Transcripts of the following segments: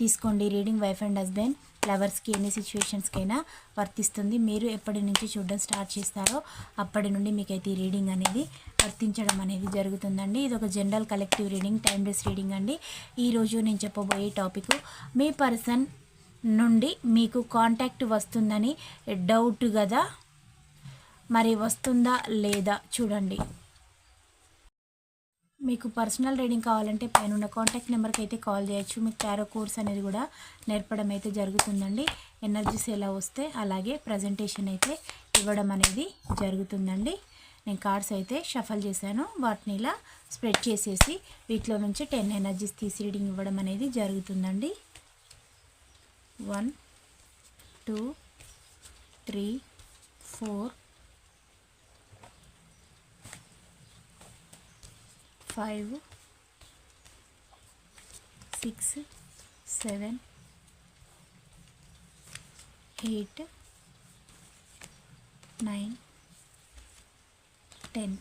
తీసుకోండి. Reading wife and husband లవర్స్కి ఎన్ని సిచ్యువేషన్స్కైనా వర్తిస్తుంది. మీరు ఎప్పటి నుంచి చూడడం స్టార్ట్ చేస్తారో అప్పటి నుండి మీకైతే ఈ రీడింగ్ అనేది వర్తించడం అనేది జరుగుతుందండి. ఇది ఒక general collective reading timeless reading అండి. ఈరోజు నేను చెప్పబోయే టాపిక్ మీ పర్సన్ నుండి మీకు కాంటాక్ట్ వస్తుందని డౌట్ కదా మరి వస్తుందా లేదా? చూడండి. మీకు పర్సనల్ రీడింగ్ కావాలంటే పైన ఉన్న కాంటాక్ట్ నెంబర్కి అయితే కాల్ చేయొచ్చు. మీకు టారో కోర్స్ అనేది కూడా నేర్పడం అయితే జరుగుతుందండి. ఎనర్జీస్ ఎలా వస్తే అలాగే ప్రజెంటేషన్ అయితే ఇవ్వడం అనేది జరుగుతుందండి. నేను కార్డ్స్ అయితే షఫల్ చేశాను. వాటిని ఇలా స్ప్రెడ్ చేసేసి వీటిలో నుంచి టెన్ ఎనర్జీస్ తీసి రీడింగ్ ఇవ్వడం అనేది జరుగుతుందండి. One two three four five six seven eight nine ten.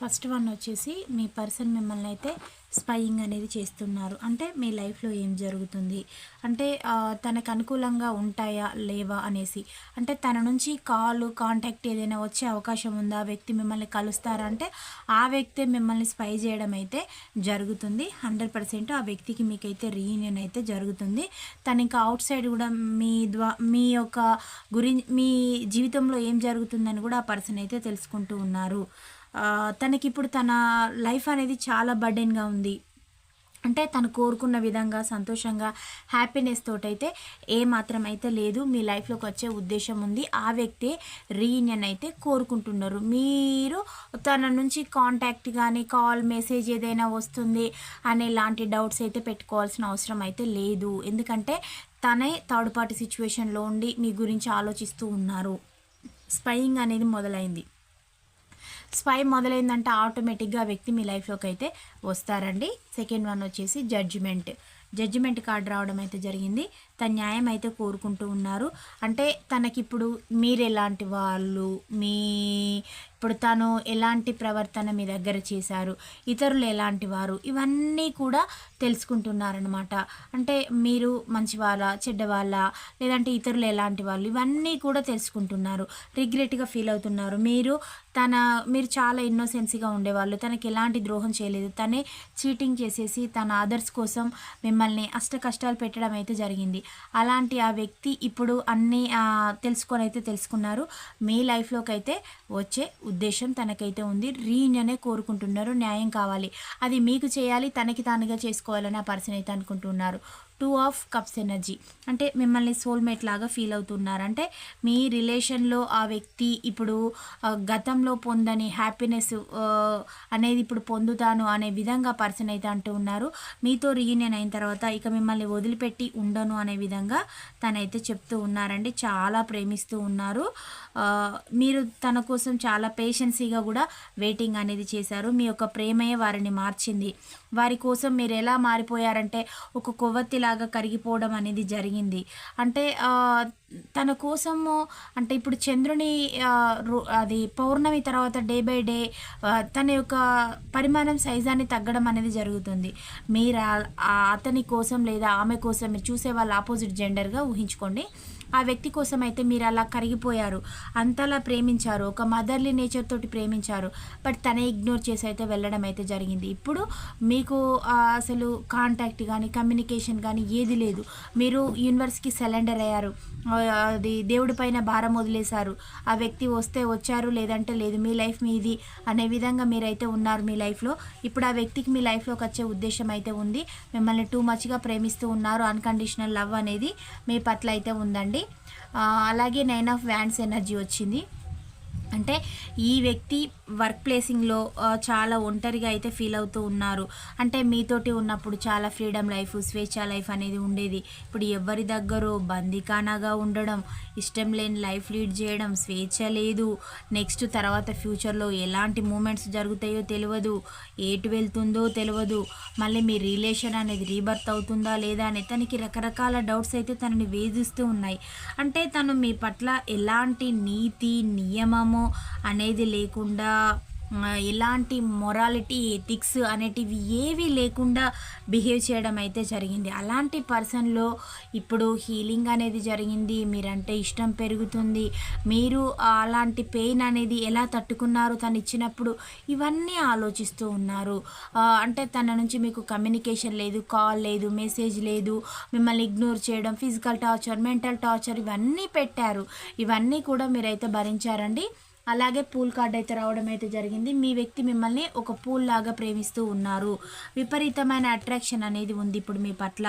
First one వచ్చేసి మీ పర్సన్ మిమ్మల్ని అయితే స్పయింగ్ అనేది చేస్తున్నారు. అంటే మీ లైఫ్లో ఏం జరుగుతుంది? అంటే తనకు అనుకూలంగా ఉంటాయా? లేవా? అనేసి. అంటే తన నుంచి కాల్ కాంటాక్ట్ ఏదైనా వచ్చే అవకాశం ఉందా? ఆ వ్యక్తి మిమ్మల్ని కలుస్తారా? అంటే ఆ వ్యక్తి మిమ్మల్ని స్పై చేయడం అయితే జరుగుతుంది. హండ్రెడ్ పర్సెంట్ ఆ వ్యక్తికి మీకైతే రీయూనియన్ అయితే జరుగుతుంది. తను ఇంకా అవుట్ సైడ్ కూడా మీ ద్వా మీ యొక్క గురించి మీ జీవితంలో ఏం జరుగుతుందని కూడా ఆ పర్సన్ అయితే తెలుసుకుంటూ ఉన్నారు. తనకి ఇప్పుడు తన లైఫ్ అనేది చాలా బర్డెన్గా ఉంది. అంటే తను కోరుకున్న విధంగా సంతోషంగా హ్యాపీనెస్ తోటైతే ఏ మాత్రం అయితే లేదు. మీ లైఫ్లోకి వచ్చే ఉద్దేశం ఉంది. ఆ వ్యక్తి రీయూనియన్ అయితే కోరుకుంటున్నారు. మీరు తన నుంచి కాంటాక్ట్ కానీ కాల్ మెసేజ్ ఏదైనా వస్తుంది అనే లాంటి డౌట్స్ అయితే పెట్టుకోవాల్సిన అవసరం అయితే లేదు. ఎందుకంటే తనే థర్డ్ పార్టీ సిచ్యువేషన్లో ఉండి మీ గురించి ఆలోచిస్తూ ఉన్నారు. స్పయింగ్ అనేది మొదలైంది. స్పై మొదలైందంటే ఆటోమేటిక్గా వ్యక్తి మీ లైఫ్లోకి అయితే వస్తారండి. సెకండ్ వన్ వచ్చేసి జడ్జిమెంట్ జడ్జిమెంట్ కార్డు రావడం అయితే జరిగింది. తన న్యాయం అయితే కోరుకుంటూ ఉన్నారు. అంటే తనకిప్పుడు మీరు ఎలాంటి వాళ్ళు? మీ ఇప్పుడు తను ఎలాంటి ప్రవర్తన మీ దగ్గర చేశారు? ఇతరులు ఎలాంటి వారు? ఇవన్నీ కూడా తెలుసుకుంటున్నారనమాట అంటే మీరు మంచి వాళ్ళ చెడ్డవాళ్ళ లేదంటే ఇతరులు ఎలాంటి వాళ్ళు? ఇవన్నీ కూడా తెలుసుకుంటున్నారు. రిగ్రెట్గా ఫీల్ అవుతున్నారు. మీరు తన మీరు చాలా ఇన్నోసెన్సీగా ఉండేవాళ్ళు. తనకి ఎలాంటి ద్రోహం చేయలేదు. తనే చీటింగ్ చేసేసి తన అదర్స్ కోసం మిమ్మల్ని అష్ట కష్టాలు పెట్టడం అయితే జరిగింది. అలాంటి ఆ వ్యక్తి ఇప్పుడు అన్నీ తెలుసుకొని అయితే తెలుసుకున్నారు. మీ లైఫ్లోకి అయితే వచ్చే ఉద్దేశం తనకైతే ఉంది. రీయూనియనే కోరుకుంటున్నారు. న్యాయం కావాలి. అది మీకు చేయాలి. తనకి తానుగా చేసుకోవాలని ఆ పర్సన్ అయితే అనుకుంటున్నారు. Two of cups energy. అంటే మిమ్మల్ని సోల్మేట్ లాగా ఫీల్ అవుతున్నారు అంటే మీ రిలేషన్లో ఆ వ్యక్తి ఇప్పుడు గతంలో పొందని హ్యాపీనెస్ అనేది ఇప్పుడు పొందుతాను అనే విధంగా పర్సన్ అయితే అంటూ ఉన్నారు. మీతో రీయూనియన్ అయిన తర్వాత ఇక మిమ్మల్ని వదిలిపెట్టి ఉండను అనే విధంగా తనైతే చెప్తూ ఉన్నారండి. చాలా ప్రేమిస్తూ ఉన్నారు. మీరు తన కోసం చాలా పేషెన్సీగా కూడా వెయిటింగ్ అనేది చేశారు. మీ యొక్క ప్రేమయే వారిని మార్చింది. వారి కోసం మీరు ఎలా మారిపోయారంటే ఒక కొవ్వొత్తిలా లాగా కరిగిపోవడం అనేది జరిగింది. అంటే తన కోసము అంటే ఇప్పుడు చంద్రుని అది పౌర్ణమి తర్వాత డే బై డే తన యొక్క పరిమాణం సైజాన్ని తగ్గడం అనేది జరుగుతుంది. మీరు అతని కోసం లేదా ఆమె కోసం మీరు చూసే వాళ్ళ ఆపోజిట్ జెండర్గా ఊహించుకోండి. ఆ వ్యక్తి కోసం అయితే మీరు అలా కరిగిపోయారు. అంతలా ప్రేమించారు. ఒక మదర్లీ నేచర్ తోటి ప్రేమించారు. బట్ తనే ఇగ్నోర్ చేసి అయితే వెళ్ళడం అయితే జరిగింది. ఇప్పుడు మీకు అసలు కాంటాక్ట్ కానీ కమ్యూనికేషన్ కానీ ఏది లేదు. మీరు యూనివర్స్కి సిలిండర్ అయ్యారు. అది దేవుడి పైన భారం వదిలేశారు. ఆ వ్యక్తి వస్తే వచ్చారు లేదంటే లేదు మీ లైఫ్ మీది అనే విధంగా మీరైతే ఉన్నారు మీ లైఫ్లో. ఇప్పుడు ఆ వ్యక్తికి మీ లైఫ్లోకి వచ్చే ఉద్దేశం అయితే ఉంది. మిమ్మల్ని టూ మచ్గా ప్రేమిస్తూ ఉన్నారు. అన్కండిషనల్ లవ్ అనేది మీ పట్ల అయితే ఉందండి. అలాగే నైన్ ఆఫ్ వ్యాండ్స్ ఎనర్జీ వచ్చింది. అంటే ఈ వ్యక్తి వర్క్ ప్లేసింగ్లో చాలా ఒంటరిగా అయితే ఫీల్ అవుతూ ఉన్నారు. అంటే మీతోటి ఉన్నప్పుడు చాలా ఫ్రీడమ్ లైఫ్ స్వేచ్ఛ లైఫ్ అనేది ఉండేది. ఇప్పుడు ఎవరి దగ్గర బందికానాగా ఉండడం ఇష్టం లేని లైఫ్ లీడ్ చేయడం స్వేచ్ఛ లేదు. నెక్స్ట్ తర్వాత ఫ్యూచర్లో ఎలాంటి మూమెంట్స్ జరుగుతాయో తెలియదు. ఏటు వెళ్తుందో తెలియదు. మళ్ళీ మీ రిలేషన్ అనేది రీబర్త్ అవుతుందా లేదా అని తనకి రకరకాల డౌట్స్ అయితే తనని వేధిస్తూ ఉన్నాయి. అంటే తను మీ పట్ల ఎలాంటి నీతి నియమము అనేది లేకుండా ఎలాంటి మొరాలిటీ ఎథిక్స్ అనేటివి ఏవి లేకుండా బిహేవ్ చేయడం అయితే జరిగింది. అలాంటి పర్సన్లో ఇప్పుడు హీలింగ్ అనేది జరిగింది మీరంటే ఇష్టం పెరుగుతుంది మీరు అలాంటి పెయిన్ అనేది ఎలా తట్టుకున్నారు తను ఇచ్చినప్పుడు ఇవన్నీ ఆలోచిస్తూ ఉన్నారు. అంటే తన నుంచి మీకు కమ్యూనికేషన్ లేదు కాల్ లేదు మెసేజ్ లేదు మిమ్మల్ని ఇగ్నోర్ చేయడం ఫిజికల్ టార్చర్ మెంటల్ టార్చర్ ఇవన్నీ పెట్టారు. ఇవన్నీ కూడా మీరైతే భరించారండి. అలాగే పూల్ కార్డ్ అయితే రావడం అయితే జరిగింది. మీ వ్యక్తి మిమ్మల్ని ఒక పూల్ లాగా ప్రేమిస్తూ ఉన్నారు. విపరీతమైన అట్రాక్షన్ అనేది ఉంది ఇప్పుడు మీ పట్ల.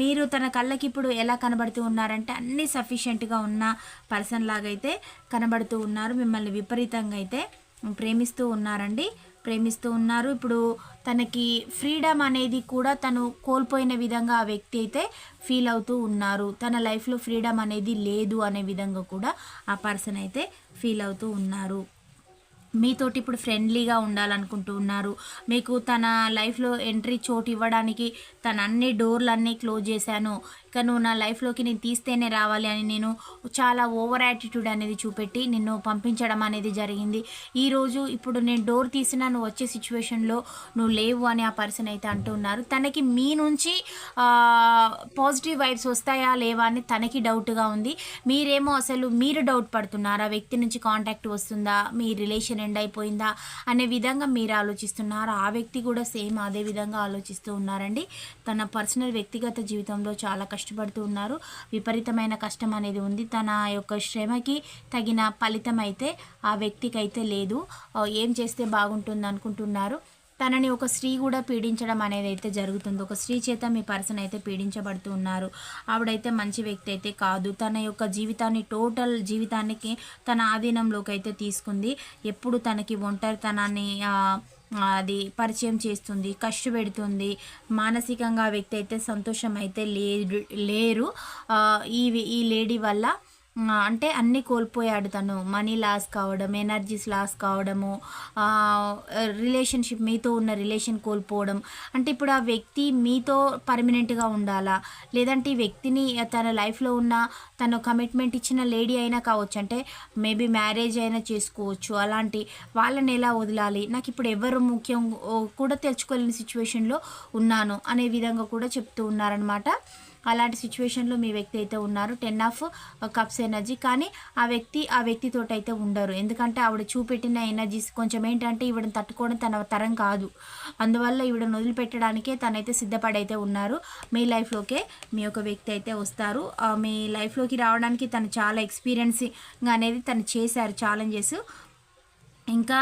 మీరు తన కళ్ళకి ఇప్పుడు ఎలా కనబడుతూ ఉన్నారంటే అన్ని సఫిషియెంట్గా ఉన్న పర్సన్ లాగా అయితే కనబడుతూ ఉన్నారు. మిమ్మల్ని విపరీతంగా అయితే ప్రేమిస్తూ ఉన్నారండి. ప్రేమిస్తూ ఉన్నారు. ఇప్పుడు తనకి ఫ్రీడమ్ అనేది కూడా తను కోల్పోయిన విధంగా ఆ వ్యక్తి అయితే ఫీల్ అవుతూ ఉన్నారు. తన లైఫ్లో ఫ్రీడమ్ అనేది లేదు అనే విధంగా కూడా ఆ పర్సన్ అయితే ఫీల్ అవుతూ ఉన్నారు. మీతోటి ఇప్పుడు ఫ్రెండ్లీగా ఉండాలనుకుంటూ ఉన్నారు. మీకు తన లైఫ్లో ఎంట్రీ చోటు ఇవ్వడానికి తన అన్ని డోర్లన్నీ క్లోజ్ చేశాను. ఇక నువ్వు నా లైఫ్లోకి నేను తీస్తేనే రావాలి అని నేను చాలా ఓవర్ యాటిట్యూడ్ అనేది చూపెట్టి నిన్ను పంపించడం అనేది జరిగింది. ఈరోజు ఇప్పుడు నేను డోర్ తీసినా నువ్వు వచ్చే సిచ్యువేషన్లో నువ్వు లేవు అని ఆ పర్సన్ అయితే అంటున్నారు తనకి మీ నుంచి పాజిటివ్ వైబ్స్ వస్తాయా లేవా అని తనకి డౌట్గా ఉంది. మీరేమో అసలు మీరు డౌట్ పడుతున్నారు? ఆ వ్యక్తి నుంచి కాంటాక్ట్ వస్తుందా? మీ రిలేషన్ ఎండ్ అయిపోయిందా? అనే విధంగా మీరు ఆలోచిస్తున్నారు? ఆ వ్యక్తి కూడా సేమ్ అదే విధంగా ఆలోచిస్తూ ఉన్నారండి. తన పర్సనల్ వ్యక్తిగత జీవితంలో చాలా కష్టం కష్టపడుతూ ఉన్నారు. విపరీతమైన కష్టం అనేది ఉంది. తన యొక్క శ్రమకి తగిన ఫలితం అయితే ఆ వ్యక్తికి అయితే లేదు ఏం చేస్తే బాగుంటుంది అనుకుంటున్నారు? తనని ఒక స్త్రీ కూడా పీడించడం అనేది అయితే జరుగుతుంది. ఒక స్త్రీ చేత మీ పర్సన్ అయితే పీడించబడుతూ ఉన్నారు. ఆవిడైతే మంచి వ్యక్తి అయితే కాదు. తన యొక్క జీవితాన్ని టోటల్ జీవితానికి తన ఆధీనంలోకి అయితే తీసుకుంది. ఎప్పుడు తనకి ఒంటరితనాన్ని అది పరిచయం చేస్తుంది కష్టపెడుతుంది మానసికంగా వ్యక్తి అయితే సంతోషం అయితే లేరు. లేరు ఈ ఈ లేడీ వల్ల అంటే అన్నీ కోల్పోయాడు తను. మనీ లాస్ కావడం ఎనర్జీస్ లాస్ కావడము రిలేషన్షిప్ మీతో ఉన్న రిలేషన్ కోల్పోవడం. అంటే ఇప్పుడు ఆ వ్యక్తి మీతో పర్మనెంట్గా ఉండాలా? లేదంటే ఈ వ్యక్తిని తన లైఫ్లో ఉన్న తను కమిట్మెంట్ ఇచ్చిన లేడీ అయినా కావచ్చు అంటే మేబీ మ్యారేజ్ అయినా చేసుకోవచ్చు. అలాంటి వాళ్ళని ఎలా వదలాలి? నాకు ఇప్పుడు ఎవరు ముఖ్యం? కూడా తెలుసుకోలేని సిచ్యువేషన్లో ఉన్నాను అనే విధంగా కూడా చెప్తూ ఉన్నారనమాట అలాంటి సిచ్యువేషన్లో మీ వ్యక్తి అయితే ఉన్నారు. టెన్ ఆఫ్ కప్స్ ఎనర్జీ కానీ ఆ వ్యక్తి ఆ వ్యక్తితో అయితే ఉండరు. ఎందుకంటే ఆవిడ చూపెట్టిన ఎనర్జీస్ కొంచెం ఏంటంటే ఈవిడని తట్టుకోవడం తన తరం కాదు. అందువల్ల ఈవిడని వదిలిపెట్టడానికే తనైతే సిద్ధపడైతే ఉన్నారు. మీ లైఫ్లోకే మీ యొక్క వ్యక్తి అయితే వస్తారు. మీ లైఫ్లోకి రావడానికి తను చాలా ఎక్స్పీరియన్సింగ్ అనేది తను చేశారు. ఛాలెంజెస్ ఇంకా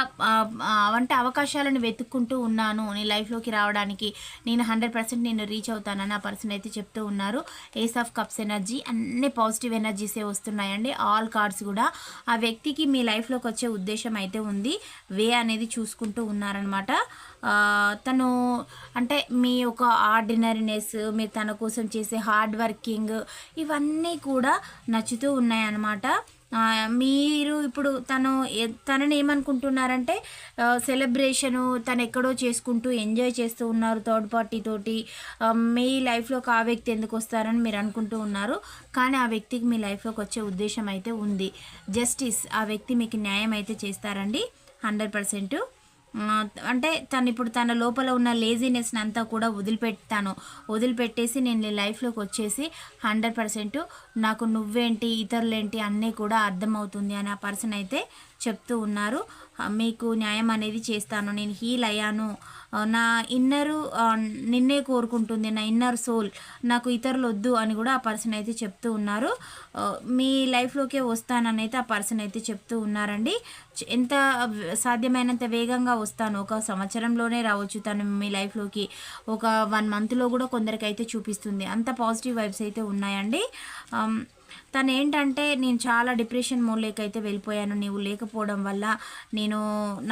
అంటే అవకాశాలను వెతుక్కుంటూ ఉన్నాను నీ లైఫ్లోకి రావడానికి. నేను హండ్రెడ్ పర్సెంట్ నేను రీచ్ అవుతానని ఆ పర్సన్ అయితే చెప్తూ ఉన్నారు. ఏస్ ఆఫ్ కప్స్ ఎనర్జీ అన్ని పాజిటివ్ ఎనర్జీసే వస్తున్నాయండి. ఆల్ కార్డ్స్ కూడా. ఆ వ్యక్తికి మీ లైఫ్లోకి వచ్చే ఉద్దేశం అయితే ఉంది. వే అనేది చూసుకుంటూ ఉన్నారనమాట తను అంటే మీ యొక్క ఆర్డినరీనెస్ మీరు తన కోసం చేసే హార్డ్ వర్కింగ్ ఇవన్నీ కూడా నచ్చుతూ ఉన్నాయన్నమాట. మీరు ఇప్పుడు తను తనని ఏమనుకుంటున్నారంటే సెలబ్రేషను తను ఎక్కడో చేసుకుంటూ ఎంజాయ్ చేస్తూ ఉన్నారు థర్డ్ పార్టీ తోటి. మీ లైఫ్లోకి ఆ వ్యక్తి ఎందుకు వస్తారని మీరు అనుకుంటూ ఉన్నారు. కానీ ఆ వ్యక్తికి మీ లైఫ్లోకి వచ్చే ఉద్దేశం అయితే ఉంది. జస్టిస్ ఆ వ్యక్తి మీకు న్యాయం అయితే చేస్తారండి. హండ్రెడ్ పర్సెంట్ అంటే తను ఇప్పుడు తన లోపల ఉన్న లేజినెస్ని అంతా కూడా వదిలిపెట్టాను. వదిలిపెట్టేసి నేను నీ లైఫ్లోకి వచ్చేసి హండ్రెడ్ పర్సెంట్ నాకు నువ్వేంటి ఇతరులేంటి అన్నీ కూడా అర్థమవుతుంది అని ఆ పర్సన్ అయితే చెప్తూ ఉన్నారు. మీకు న్యాయం అనేది చేస్తాను. నేను హీల్ అయ్యాను. నా ఇన్నరు నిన్నే కోరుకుంటుంది నా ఇన్నర్ సోల్ నాకు ఇతరులు వద్దు అని కూడా ఆ పర్సన్ అయితే చెప్తూ ఉన్నారు. మీ లైఫ్లోకే వస్తానని అయితే ఆ పర్సన్ అయితే చెప్తూ ఉన్నారండి. ఎంత సాధ్యమైనంత వేగంగా వస్తాను. ఒక సంవత్సరంలోనే రావచ్చు తను మీ లైఫ్లోకి ఒక వన్ మంత్లో కూడా కొందరికైతే చూపిస్తుంది. అంత పాజిటివ్ వైబ్స్ అయితే ఉన్నాయండి. తను ఏంటంటే నేను చాలా డిప్రెషన్ మూలేకైతే వెళ్ళిపోయాను. నీవు లేకపోవడం వల్ల నేను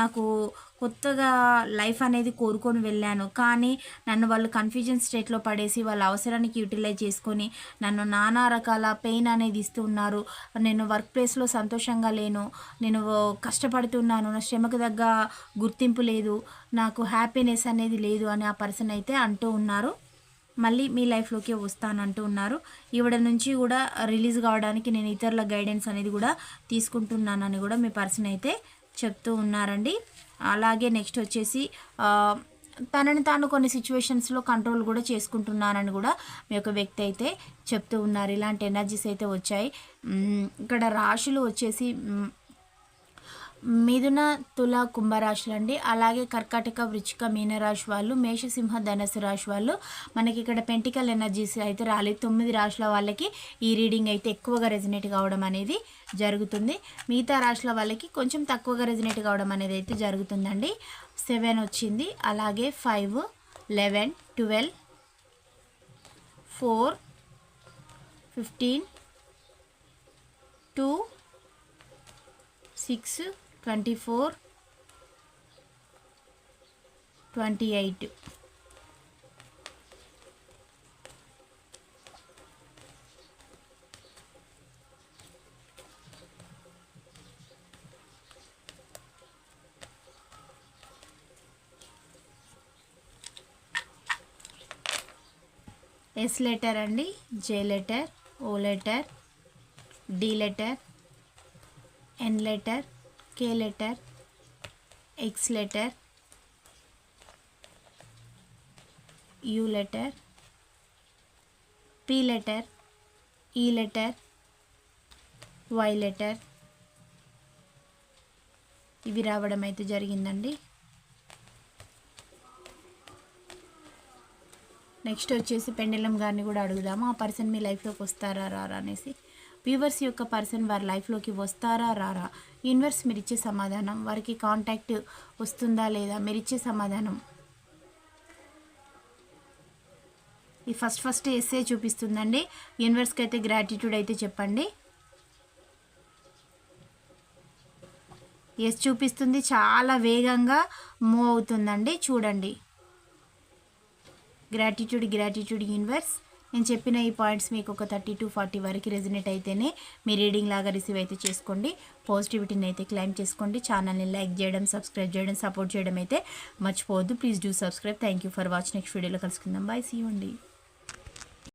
నాకు కొత్తగా లైఫ్ అనేది కోరుకొని వెళ్ళాను. కానీ నన్ను వాళ్ళు కన్ఫ్యూజన్ స్టేట్లో పడేసి వాళ్ళ అవసరానికి యూటిలైజ్ చేసుకొని నన్ను నానా రకాల పెయిన్ అనేది ఇస్తున్నారు నేను వర్క్ ప్లేస్లో సంతోషంగా లేను. నేను కష్టపడుతున్నాను నా శ్రమకు తగ్గ గుర్తింపు లేదు. నాకు హ్యాపీనెస్ అనేది లేదు అని ఆ పర్సన్ అయితే అంటూ ఉన్నారు. మళ్ళీ మీ లైఫ్లోకి వస్తానంటూ ఉన్నారు. ఈవిడ నుంచి కూడా రిలీజ్ కావడానికి నేను ఇతరుల గైడెన్స్ అనేది కూడా తీసుకుంటున్నానని కూడా మీ పర్సన్ అయితే చెప్తూ ఉన్నారండి. అలాగే నెక్స్ట్ వచ్చేసి తనని తాను కొన్ని సిచ్యువేషన్స్లో కంట్రోల్ కూడా చేసుకుంటున్నానని కూడా మీ యొక్క వ్యక్తి అయితే చెప్తూ ఉన్నారు. ఇలాంటి ఎనర్జీస్ అయితే వచ్చాయి. ఇక్కడ రాశులు వచ్చేసి మిథున తుల కుంభరాశులు అండి అలాగే కర్కాటక వృచ్చిక మీనరాశి వాళ్ళు మేషసింహ ధనస్సు రాశి వాళ్ళు. మనకి ఇక్కడ పెంటికల్ ఎనర్జీస్ అయితే రాలేదు. తొమ్మిది రాశుల వాళ్ళకి ఈ రీడింగ్ అయితే ఎక్కువగా రెజినేట్ కావడం అనేది జరుగుతుంది. మిగతా రాశుల వాళ్ళకి కొంచెం తక్కువగా రెజినేట్ కావడం అనేది అయితే జరుగుతుందండి. సెవెన్ వచ్చింది. అలాగే five eleven twelve four fifteen two six twenty four twenty eight. S letter అండి J letter O letter D letter N letter K letter X letter U letter P letter E letter Y letter ఇవి రావడం అయితే జరిగిందండి. Next వచ్చేసి పెండలం గారిని కూడా అడుగుదాము. ఆ పర్సన్ మీ లైఫ్లోకి వస్తారా రారా అనేసి. వ్యూవర్స్ యొక్క పర్సన్ వారి లైఫ్లోకి వస్తారా రారా? యూనివర్స్ మీరు ఇచ్చే సమాధానం. వారికి కాంటాక్ట్ వస్తుందా లేదా మీరు ఇచ్చే సమాధానం. ఈ ఫస్ట్ ఫస్ట్ ఎస్ఏ చూపిస్తుందండి. యూనివర్స్కి అయితే గ్రాటిట్యూడ్ అయితే చెప్పండి. ఎస్ చూపిస్తుంది. చాలా వేగంగా మూవ్ అవుతుందండి. చూడండి. గ్రాటిట్యూడ్ గ్రాటిట్యూడ్ యూనివర్స్ నేను చెప్పిన ఈ పాయింట్స్ మీకు ఒక థర్టీ టు ఫార్టీ వరకు రెజినేట్ అయితేనే మీ రీడింగ్ లాగా రిసీవ్ అయితే చేసుకోండి. పాజిటివిటీని అయితే క్లైమ్ చేసుకోండి. ఛానల్ని లైక్ చేయడం సబ్స్క్రైబ్ చేయడం సపోర్ట్ చేయడం అయితే మర్చిపోవద్దు. Please do subscribe thank you for watch next వీడియోలో కలుసుకుందాం. బాయ్ సీ అండి.